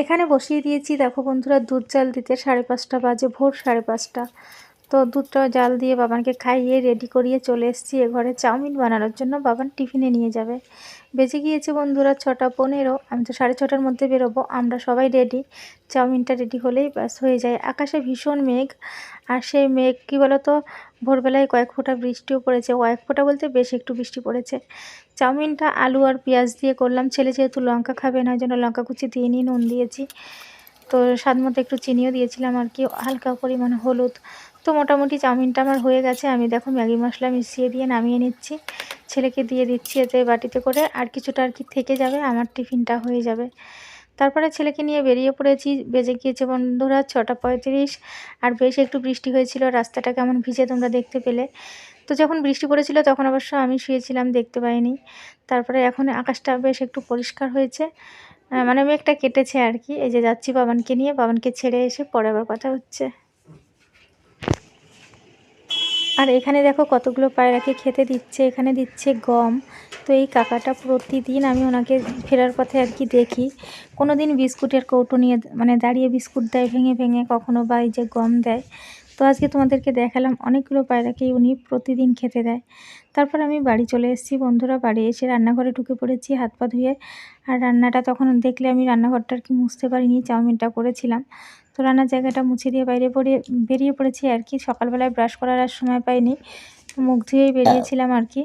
এখানে বসিয়ে দিয়েছি, দেখো বন্ধুরা, দুধ জাল দিতে সাড়ে পাঁচটা বাজে, ভোর সাড়ে পাঁচটা। তো দুধটা জাল দিয়ে বাবানকে খাইয়ে রেডি করিয়ে চলে এসেছি এ ঘরে চাউমিন বানানোর জন্য। বাবান টিফিনে নিয়ে যাবে। বেজে গিয়েছে বন্ধুরা ছটা পনেরো, আমি তো সাড়ে ছটার মধ্যে বেরোবো, আমরা সবাই রেডি চাউমিনটা রেডি হলেই ব্যাস হয়ে যায়। আকাশে ভীষণ মেঘ, আর সেই মেঘ কী বলতো? ভোরবেলায় কয়েক ফোঁটা বৃষ্টিও পড়েছে। কয়েক ফোঁটা বলতে বেশ একটু বৃষ্টি পড়েছে। চাউমিনটা, আলু আর পেঁয়াজ দিয়ে করলাম। ছেলে যেহেতু লঙ্কা খাবে না জন্য লঙ্কা কুচি দিয়ে নিয়ে নুন দিয়েছি। তো স্বাদ মতো একটু চিনিও দিয়েছিলাম আর কি, হালকা পরিমাণে হলুদ। তো মোটামুটি চাউমিনটা আমার হয়ে গেছে। আমি দেখো ম্যাগি মশলা মিশিয়ে দিয়ে নামিয়ে নিচ্ছি। ছেলেকে দিয়ে দিচ্ছি এতে বাটিতে করে, আর কিছুটা আর কি থেকে যাবে, আমার টিফিনটা হয়ে যাবে। তারপরে ছেলেকে নিয়ে বেরিয়ে পড়েছি, বেজে গিয়েছে বন্ধুরা ছটা পঁয়ত্রিশ, আর বেশ একটু বৃষ্টি হয়েছিল, রাস্তাটা কেমন ভিজে তোমরা দেখতে পেলে। তো যখন বৃষ্টি পড়েছিল, তখন অবশ্য আমি শুয়েছিলাম, দেখতে পাইনি। তারপরে এখন আকাশটা বেশ একটু পরিষ্কার হয়েছে। মানে মেঘটা কেটেছে আর কি, এই যে যাচ্ছি বাবানকে নিয়ে, বাবানকে ছেড়ে এসে পরে আবার কথা হচ্ছে। আর এখানে দেখো কতগুলো পায়রাকে খেতে দিচ্ছে, এখানে দিচ্ছে গম। তো এই কাকাটা প্রতিদিন আমি ওনাকে ফেরার পথে আর কি দেখি। কোনো দিন বিস্কুটের কৌটো নিয়ে মানে দাঁড়িয়ে বিস্কুট দেয়, ভেঙে ভেঙে কখনো বা এই যে গম দেয়। তো আজকে তোমাদেরকে দেখালাম অনেকগুলো পায়রাকেই উনি প্রতিদিন খেতে দেয়। তারপর আমি বাড়ি চলে এসেছি, বন্ধুরা বাড়ি এসে রান্নাঘরে ঢুকে পড়েছি, হাত পা ধুয়ে। আর রান্নাটা তখন দেখলে আমি রান্নাঘরটা আর কি মুছতে পারিনি, চাউমিনটা করেছিলাম। তো রান্নার জায়গাটা মুছে দিয়ে বাইরে পড়ে বেরিয়ে পড়েছি আর কি। সকালবেলায় ব্রাশ করার আর সময় পাইনি। মুখ ধুয়েই বেরিয়েছিলাম আর কি।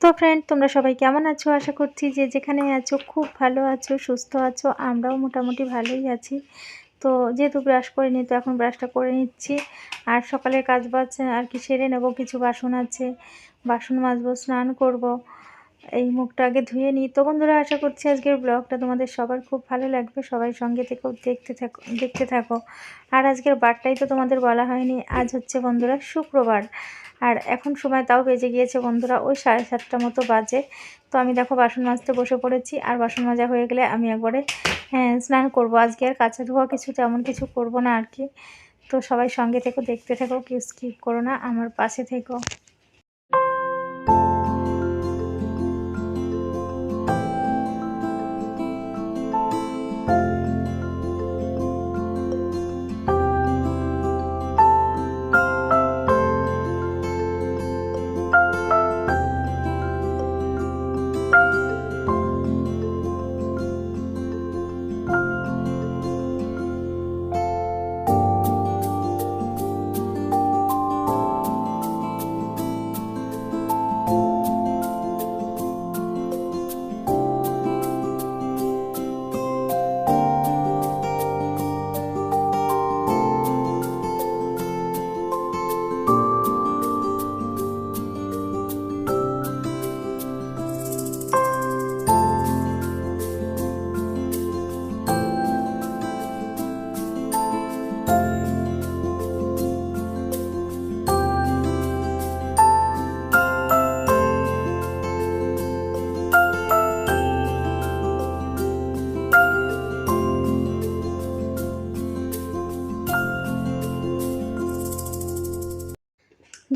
তো ফ্রেন্ড তোমরা সবাই কেমন আছো? আশা করছি যে যেখানে আছো, খুব ভালো আছো, সুস্থ আছো, আমরাও মোটামুটি ভালোই আছি। তো যেহেতু ব্রাশ করে নিই তো এখন ব্রাশটা করে নিচ্ছি। আর সকালের কাজ বাজ আর কি সেরে নেব, কিছু বাসন আছে। বাসন মাজবো, স্নান করব। এই মুখটা আগে ধুয়ে নিই। তো বন্ধুরা, আশা করছি আজকের ব্লগটা তোমাদের সবার খুব ভালো লাগবে। সবাই সঙ্গে থেকেও দেখতে থাকো দেখতে থাকো। আর আজকের বারটাই তো তোমাদের বলা হয়নি। আজ হচ্ছে বন্ধুরা শুক্রবার। আর এখন সময় তাও বেজে গিয়েছে বন্ধুরা, ওই সাড়ে সাতটা মতো বাজে। তো আমি দেখো বাসন মাজতে বসে পড়েছি। আর বাসন মাজা হয়ে গেলে আমি একবারে হ্যাঁ স্নান করব। আজকে আর কাঁচা ধোয়া কিছু, তেমন কিছু করব না আর কি। তো সবাই সঙ্গে থেকো, দেখতে থাকো, কেউ স্কিপ করো না। আমার পাশে থেকো।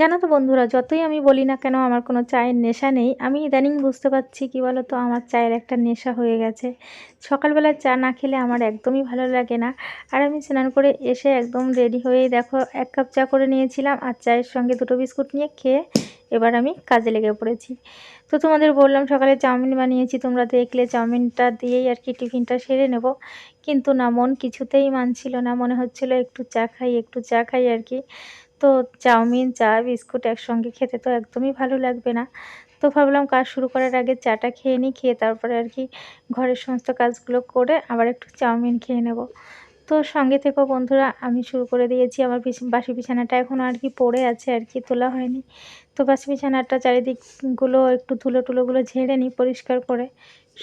জানো তো বন্ধুরা, যতই আমি বলি না কেন আমার কোনো চায়ের নেশা নেই। আমি ইদানিং বুঝতে পারছি কি বলো তো আমার চায়ের একটা নেশা হয়ে গেছে। সকালবেলা চা না খেলে আমার একদমই ভালো লাগে না। আর আমি স্নান করে এসে একদম রেডি হয়ে দেখো, এক কাপ চা করে নিয়েছিলাম আর চায়ের সঙ্গে দুটো বিস্কুট নিয়ে খেয়ে এবার আমি কাজে লেগে পড়েছি। তো তোমাদের বললাম সকালে চাউমিন বানিয়েছি, তোমরা দেখলে চাউমিনটা দিয়েই আর কি টিফিনটা সেরে নেব। কিন্তু না, মন কিছুতেই মানছিল না। মনে হচ্ছিল একটু চা খাই, একটু চা খাই আর কি। তো চাউমিন, চা, বিস্কুট একসঙ্গে খেতে তো একদমই ভালো লাগবে না। তো ভাবলাম কাজ শুরু করার আগে চাটা খেয়ে নিই, খেয়ে তারপরে আর কি ঘরের সমস্ত কাজগুলো করে আবার একটু চাউমিন খেয়ে নেব। তো সঙ্গে থেকেও বন্ধুরা, আমি শুরু করে দিয়েছি। আমার বাসি বিছানাটা এখনও আর কি পড়ে আছে, আর কি তোলা হয়নি। তো বাসি বিছানাটা চারিদিকগুলো একটু ধুলো টুলোগুলো ঝেড়ে নিই পরিষ্কার করে।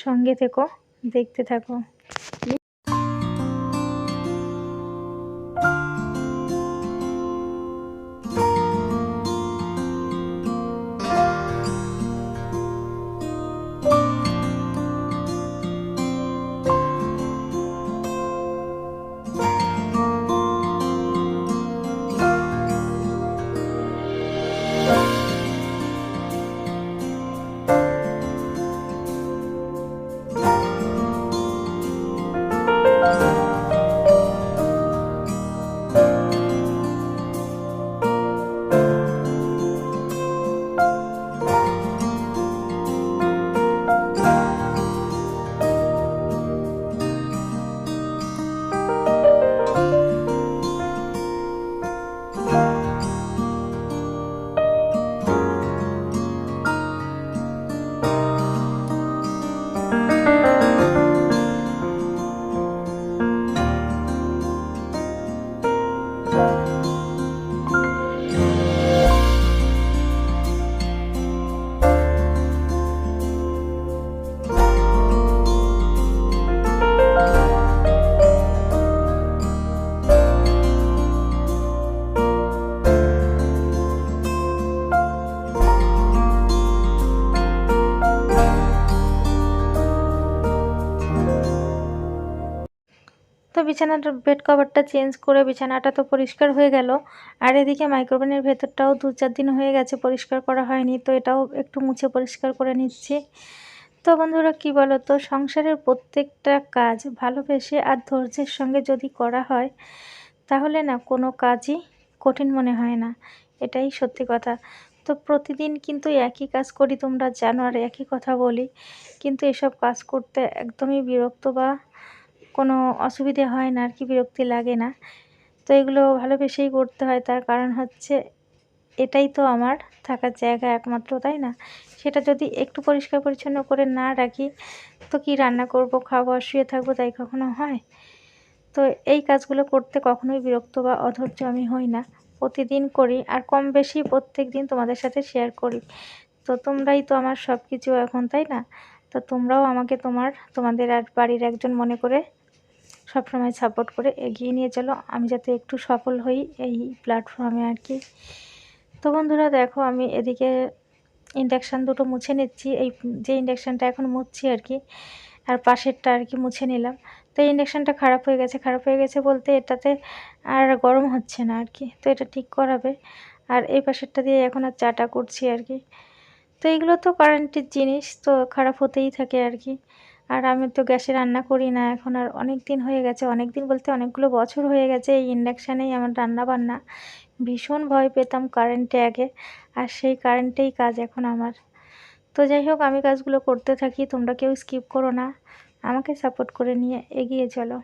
সঙ্গে থেকো, দেখতে থাকো। বিছানাটা বেড কভারটা চেঞ্জ করে বিছানাটা তো পরিষ্কার হয়ে গেল। আর এদিকে মাইক্রোওভেনের ভেতরটাও দু চার দিন হয়ে গেছে, পরিষ্কার করা হয়নি, তো এটাও একটু মুছে পরিষ্কার করে নিচ্ছি। তো বন্ধুরা, কি বলো তো সংসারের প্রত্যেকটা কাজ ভালোবেসে আর ধৈর্যের সঙ্গে যদি করা হয়, তাহলে না কোনো কাজই কঠিন মনে হয় না। এটাই সত্যি কথা। তো প্রতিদিন কিন্তু একই কাজ করি, তোমরা জানো, আর একই কথা বলি। কিন্তু এসব কাজ করতে একদমই বিরক্ত বা কোনো অসুবিধে হয় না, আর কি বিরক্তি লাগে না। তো এগুলো ভালোবেসেই করতে হয়, তার কারণ হচ্ছে এটাই তো আমার থাকার জায়গা একমাত্র, তাই না? সেটা যদি একটু পরিষ্কার পরিচ্ছন্ন করে না রাখি, তো কি রান্না করব, খাব, শুয়ে থাকব তাই কখনো হয়? তো এই কাজগুলো করতে কখনোই বিরক্ত বা অধৈর্য আমি হই না। প্রতিদিন করি, আর কম বেশি প্রত্যেক দিন তোমাদের সাথে শেয়ার করি। তো তোমরাই তো আমার সব কিছু এখন, তাই না? তো তোমরাও আমাকে তোমার, তোমাদের আর বাড়ির একজন মনে করে সবসময় সাপোর্ট করে এগিয়ে নিয়ে চলো। আমি যাতে একটু সফল হই এই প্ল্যাটফর্মে আর কি। তো বন্ধুরা দেখো, আমি এদিকে ইন্ডাকশান দুটো মুছে নিচ্ছি। এই যে ইন্ডাকশানটা এখন মুছছি আর কি, আর পাশেরটা আর কি মুছে নিলাম। তো এই ইন্ডাকশানটা খারাপ হয়ে গেছে, খারাপ হয়ে গেছে বলতে এটাতে আর গরম হচ্ছে না আর কি। তো এটা ঠিক করাবে। আর এই পাশেরটা দিয়ে এখন আর চাটা করছি আর কি। তো এইগুলো তো কারেন্টের জিনিস, তো খারাপ হতেই থাকে আর কি। আর আমি তো গ্যাসে রান্না করি না। এখন আর অনেক দিন হয়ে গেছে। অনেক দিন বলতে অনেকগুলো বছর হয়ে গেছে এই ইন্ডাকশানেই আমার রান্না বান্না ভীষণ ভয় পেতাম কারেন্টে আগে, আর সেই কারেন্টেই কাজ এখন আমার। তো যাই হোক, আমি কাজগুলো করতে থাকি, তোমরা কেউ স্কিপ করো না। আমাকে সাপোর্ট করে নিয়ে এগিয়ে চলো।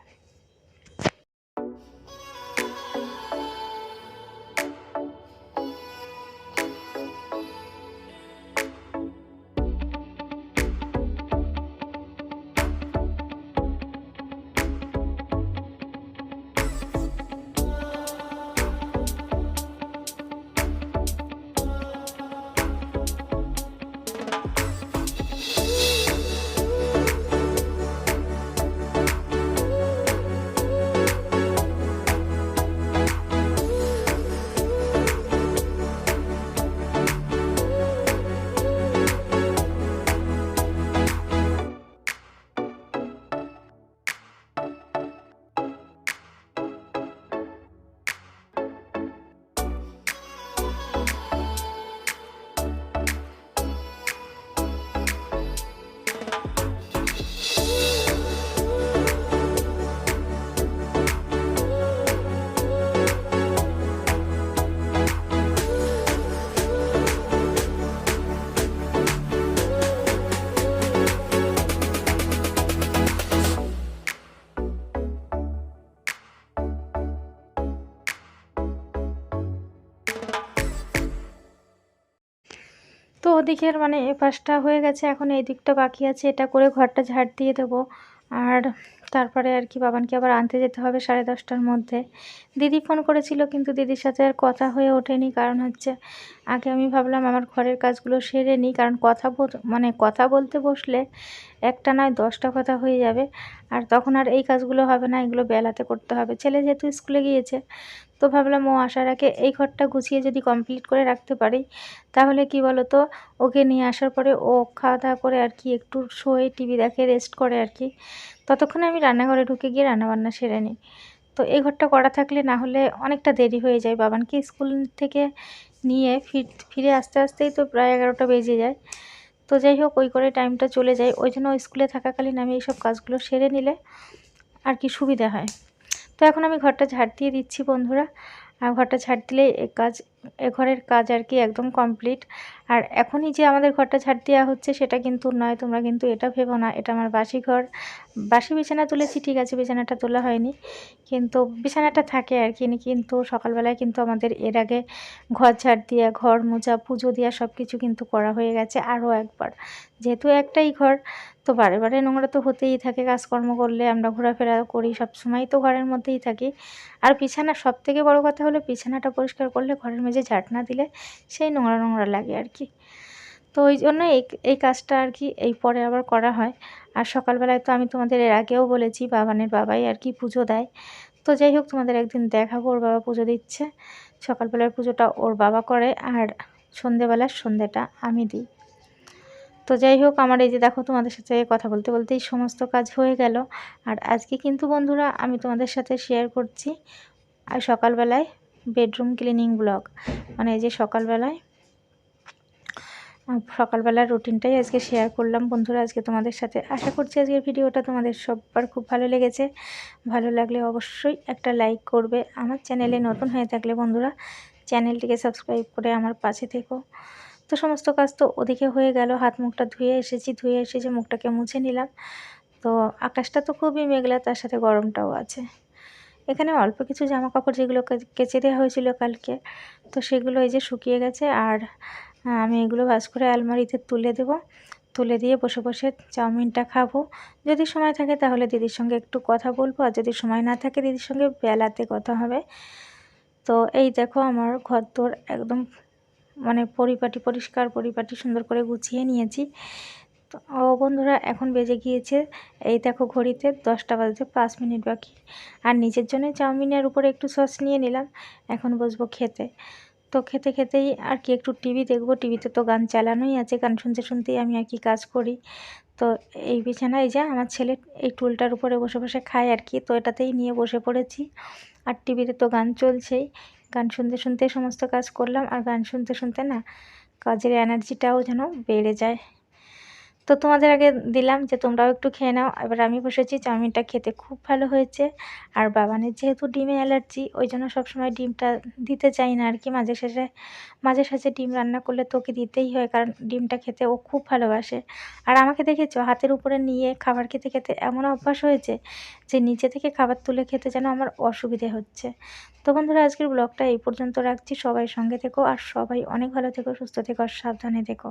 তো ওদিকের মানে এ পাশটা হয়ে গেছে, এখন এই দিকটা বাকি আছে, এটা করে ঘরটা ঝাড় দিয়ে দেবো। আর তারপরে আর কি বাবানকে আবার আনতে যেতে হবে সাড়ে দশটার মধ্যে। দিদি ফোন করেছিল কিন্তু দিদির সাথে আর কথা হয়ে ওঠেনি, কারণ হচ্ছে আগে আমি ভাবলাম আমার ঘরের কাজগুলো সেরে নিই, কারণ কথা মানে কথা বলতে বসলে একটা নয় দশটা কথা হয়ে যাবে। আর তখন আর এই কাজগুলো হবে না, এগুলো বেলাতে করতে হবে। ছেলে যেহেতু স্কুলে গিয়েছে, তো ভাবলাম ও আসার আগে এই ঘরটা গুছিয়ে যদি কমপ্লিট করে রাখতে পারি, তাহলে কি বলো তো ওকে নিয়ে আসার পরে ও খাওয়া দাওয়া করে আর কি একটু শোয়ে টিভি দেখে রেস্ট করে আর কি। ততক্ষণে আমি রান্নাঘরে ঢুকে গিয়ে রান্নাবান্না সেরে নিই। তো এই ঘরটা করা থাকলে না হলে অনেকটা দেরি হয়ে যায়। বাবানকে স্কুল থেকে নিয়ে ফির, ফিরে আস্তে আস্তেই তো প্রায় এগারোটা বেজে যায়। তো যাই হোক, ওই করে টাইমটা চলে যায়। ওই জন্য স্কুলে থাকাকালীন আমি এইসব কাজগুলো সেরে নিলে আর কি সুবিধা হয়। তো এখন আমি ঘরটা ঝাড় দিয়ে দিচ্ছি বন্ধুরা। আর ঘরটা ঝাড় দিলে এ কাজ এ ঘরের কাজ আর কি একদম কমপ্লিট আর এখনই যে আমাদের ঘরটা ঝাড় দেওয়া হচ্ছে সেটা কিন্তু নয়, তোমরা কিন্তু এটা ভেবো না। এটা আমার বাসি ঘর। বাসি বিছানা তুলেছি, ঠিক আছে, বিছানাটা তোলা হয়নি। কিন্তু বিছানাটা থাকে আর কি, কিন্তু সকালবেলায় কিন্তু আমাদের এর আগে ঘর ঝাড় দিয়া, ঘর মোজা, পুজো দেওয়া সব কিছু কিন্তু করা হয়ে গেছে আরও একবার। যেহেতু একটাই ঘর, তো বারে বারে নোংরা তো হতেই থাকে, কাজকর্ম করলে আমরা ঘোরাফেরা করি সব সময় তো ঘরের মধ্যেই থাকি। আর বিছানা সব থেকে বড় কথা হলো বিছানাটা পরিষ্কার করলে ঘরের মেঝে ঝাঁট না দিলে সেই নোংরা নোংরা লাগে আর কি। তো ওই জন্য এই এই কাজটা আর কি এই পরে আবার করা হয়। আর সকালবেলায় তো আমি তোমাদের এর আগেও বলেছি, বাবানের বাবাই আর কি পুজো দেয়। তো যাই হোক, তোমাদের একদিন দেখাবো, ওর বাবা পুজো দিচ্ছে। সকালবেলার পুজোটা ওর বাবা করে আর সন্ধেবেলার সন্ধেটা আমি দিই। তো যাই হোক, আমার এই যে দেখো, তোমাদের সাথে কথা বলতে বলতেই সমস্ত কাজ হয়ে গেল। আর আজকে কিন্তু বন্ধুরা আমি তোমাদের সাথে শেয়ার করছি। আর সকালবেলায় বেডরুম ক্লিনিং ব্লগ মানে এই যে সকালবেলায় সকালবেলার রুটিনটাই আজকে শেয়ার করলাম। বন্ধুরা, আজকে তোমাদের সাথে আশা করছি আজকের ভিডিওটা তোমাদের সবার খুব ভালো লেগেছে। ভালো লাগলে অবশ্যই একটা লাইক করবে। আমার চ্যানেলে নতুন হয়ে থাকলে বন্ধুরা চ্যানেলটিকে সাবস্ক্রাইব করে আমার পাশে থেকো। তো সমস্ত কাজ তো ওদিকে হয়ে গেল। হাত মুখটা ধুয়ে এসেছি, ধুয়ে এসে মুখটাকে মুছে নিলাম। তো আকাশটা তো খুবই মেঘলা, তার সাথে গরমটাও আছে। এখানে অল্প কিছু জামা কাপড় যেগুলো কেচে দেওয়া হয়েছিল কালকে, তো সেগুলো এই যে শুকিয়ে গেছে আর আমি এগুলো ভাজ করে আলমারিতে তুলে দেব। তুলে দিয়ে বসে বসে চাউমিনটা খাব। যদি সময় থাকে তাহলে দিদির সঙ্গে একটু কথা বলব আর যদি সময় না থাকে দিদির সঙ্গে বেলাতে কথা হবে। তো এই দেখো আমার ঘর একদম মানে পরিপাটি পরিষ্কার পরিপাটি সুন্দর করে গুছিয়ে নিয়েছি। তো ও বন্ধুরা, এখন বেজে গিয়েছে। এই দেখো ঘড়িতে দশটা বাজতে পাঁচ মিনিট বাকি। আর নিজের জন্য চাউমিনের উপরে একটু সস নিয়ে নিলাম। এখন বসবো খেতে। তো খেতে খেতেই আর কি একটু টিভি দেখব। টিভিতে তো গান চালানোই আছে, গান শুনতে শুনতেই আমি আর কি কাজ করি। তো এই বিছানায় যা, আমার ছেলে এই টুলটার উপরে বসে বসে খায় আর কি। তো এটাতেই নিয়ে বসে পড়েছি। আর টিভিতে তো গান চলছেই। গান শুনতে শুনতে সমস্ত কাজ করলাম। আর গান শুনতে শুনতে না, কাজের এনার্জিটাও যেন বেড়ে যায়। তো তোমাদের আগে দিলাম যে তোমরাও একটু খেয়ে নাও। এবার আমি বসেছি চাউমিনটা খেতে। খুব ভালো হয়েছে। আর বাবানের যেহেতু ডিমে অ্যালার্জি, ওই জন্য সবসময় ডিমটা দিতে চাই না আর কি মাঝে শেষে মাঝে সাঝে ডিম রান্না করলে তোকে দিতেই হয়, কারণ ডিমটা খেতে ও খুব ভালোবাসে। আর আমাকে দেখেছ, হাতের উপরে নিয়ে খাবার খেতে খেতে এমন অভ্যাস হয়েছে যে নিচে থেকে খাবার তুলে খেতে যেন আমার অসুবিধে হচ্ছে। তো বন্ধুরা, আজকের ব্লগটা এই পর্যন্ত রাখছি। সবাই সঙ্গে থেকো আর সবাই অনেক ভালো থেকো, সুস্থ থেকো আর সাবধানে থেকো।